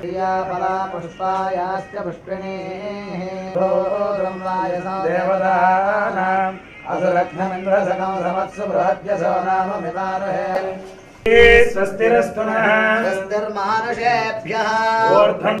प्रियाफला पुष्पायाश्च पुष्पिणीः देवतानाम् असुरघ्नमिन्द्रसकं समत्सु बृहद्यसो नाम मिवारहे स्वस्तिरस्तु नः। स्वस्तिर्मानुषेभ्यः ऊर्ध्वम्।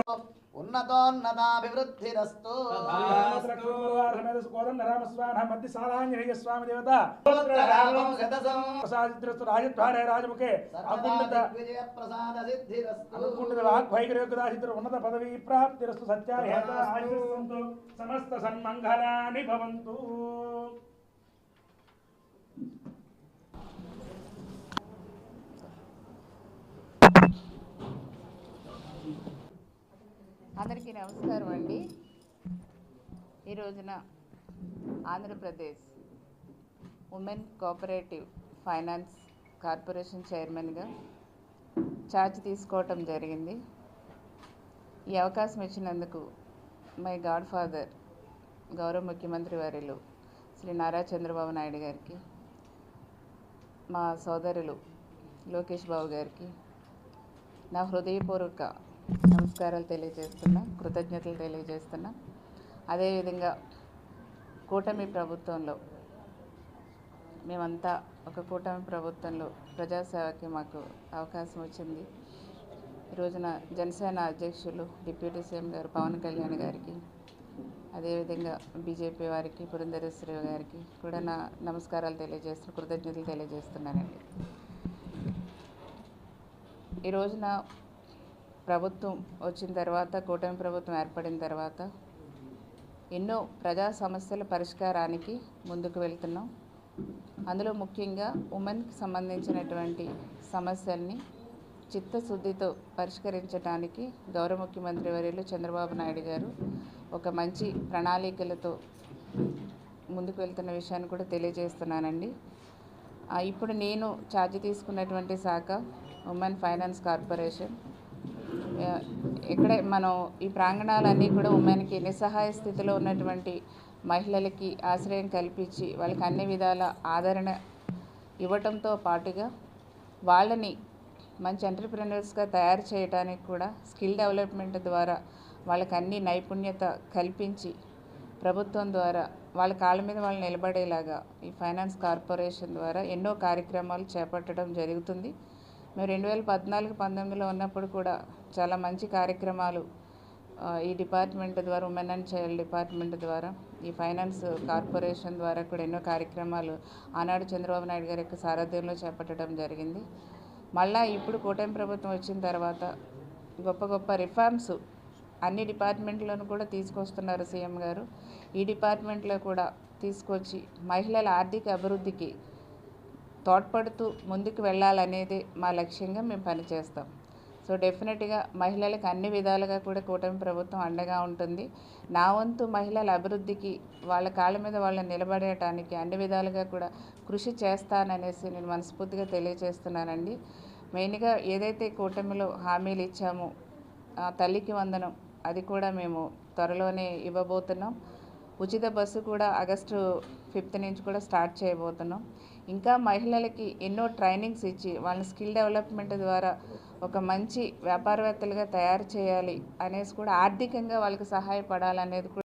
ఉన్నతోన్నతాభివృద్ధిరస్తు. రాజముఖే. ఉన్నత పదవీ ప్రాప్తిరస్తు సత్యాహేత సమస్త సన్మంగళాని భవంతు. అందరికీ నమస్కారం అండి. ఈ రోజున Andhra Pradesh women cooperative finance corporation చైర్మన్గా ఛార్జ్ తీసుకోవటం జరిగింది. ఈ అవకాశం ఇచ్చినందుకు మై గాడ్ ఫాదర్ గౌరవ ముఖ్యమంత్రి వారిలు శ్రీ నారా చంద్రబాబు నాయుడు గారికి మా సోదరులు లోకేష్ బాబు గారికి నా హృదయపూర్వక నమస్కారాలు తెలియజేస్తున్నా కృతజ్ఞతలు తెలియజేస్తున్నా. అదేవిధంగా కూటమి ప్రభుత్వంలో మేమంతా ఒక కూటమి ప్రభుత్వంలో ప్రజాసేవకి మాకు అవకాశం వచ్చింది. ఈ రోజున జనసేన అధ్యక్షులు డిప్యూటీ సీఎం గారు పవన్ కళ్యాణ్ గారికి అదేవిధంగా బీజేపీ వారికి పురంధరేశ్వరి గారికి కూడా నా నమస్కారాలు తెలియజేస్తూ కృతజ్ఞతలు తెలియజేస్తున్నానండి. ఈ రోజున ప్రభుత్వం వచ్చిన తర్వాత కూటమి ప్రభుత్వం ఏర్పడిన తర్వాత ఎన్నో ప్రజా సమస్యల పరిష్కారానికి ముందుకు వెళ్తున్నాం. అందులో ముఖ్యంగా ఉమెన్కి సంబంధించినటువంటి సమస్యల్ని చిత్తశుద్ధితో పరిష్కరించడానికి గౌరవ ముఖ్యమంత్రి వర్యులు చంద్రబాబు నాయుడు గారు ఒక మంచి ప్రణాళికలతో ముందుకు వెళ్తున్న విషయాన్ని కూడా తెలియజేస్తున్నానండి. ఇప్పుడు నేను ఛార్జ్ తీసుకున్నటువంటి శాఖ ఉమెన్ ఫైనాన్స్ కార్పొరేషన్. ఇక్కడే మనం ఈ ప్రాంగణాలన్నీ కూడా ఉమెన్కి నిస్సహాయ స్థితిలో ఉన్నటువంటి మహిళలకి ఆశ్రయం కల్పించి వాళ్ళకి అన్ని విధాల ఆదరణ ఇవ్వటంతో పాటుగా వాళ్ళని మంచి ఎంటర్ప్రినర్స్గా తయారు చేయడానికి కూడా స్కిల్ డెవలప్మెంట్ ద్వారా వాళ్ళకి అన్ని నైపుణ్యత కల్పించి ప్రభుత్వం ద్వారా వాళ్ళ కాళ్ళ మీద వాళ్ళు నిలబడేలాగా ఈ ఫైనాన్స్ కార్పొరేషన్ ద్వారా ఎన్నో కార్యక్రమాలు చేపట్టడం జరుగుతుంది. మేము రెండు వేల పద్నాలుగు పంతొమ్మిదిలో ఉన్నప్పుడు కూడా చాలా మంచి కార్యక్రమాలు ఈ డిపార్ట్మెంట్ ద్వారా ఉమెన్ అండ్ చైల్డ్ డిపార్ట్మెంట్ ద్వారా ఈ ఫైనాన్స్ కార్పొరేషన్ ద్వారా కూడా ఎన్నో కార్యక్రమాలు ఆనాడు చంద్రబాబు నాయుడు గారి యొక్క సారథ్యంలో చేపట్టడం జరిగింది. మళ్ళా ఇప్పుడు కూటమి ప్రభుత్వం వచ్చిన తర్వాత గొప్ప గొప్ప రిఫార్మ్స్ అన్ని డిపార్ట్మెంట్లను కూడా తీసుకొస్తున్నారు సీఎం గారు. ఈ డిపార్ట్మెంట్లో కూడా తీసుకొచ్చి మహిళల ఆర్థిక అభివృద్ధికి తోడ్పడుతూ ముందుకు వెళ్ళాలనేది మా లక్ష్యంగా మేము పనిచేస్తాం. సో డెఫినెట్గా మహిళలకు అన్ని విధాలుగా కూడా కూటమి ప్రభుత్వం అండగా ఉంటుంది. నా వంతు మహిళల అభివృద్ధికి వాళ్ళ కాళ్ళ మీద వాళ్ళని నిలబడటానికి అన్ని విధాలుగా కూడా కృషి చేస్తాననేసి నేను మనస్ఫూర్తిగా తెలియజేస్తున్నానండి. మెయిన్గా ఏదైతే కూటమిలో హామీలు ఇచ్చామో ఆ తల్లికి వందనం అది కూడా మేము త్వరలోనే ఇవ్వబోతున్నాం. ఉచిత బస్సు కూడా ఆగస్టు ఫిఫ్త్ నుంచి కూడా స్టార్ట్ చేయబోతున్నాం. ఇంకా మహిళలకి ఎన్నో ట్రైనింగ్స్ ఇచ్చి వాళ్ళని స్కిల్ డెవలప్మెంట్ ద్వారా ఒక మంచి వ్యాపారవేత్తలుగా తయారు చేయాలి అనేసి కూడా ఆర్థికంగా వాళ్ళకి సహాయపడాలనేది కూడా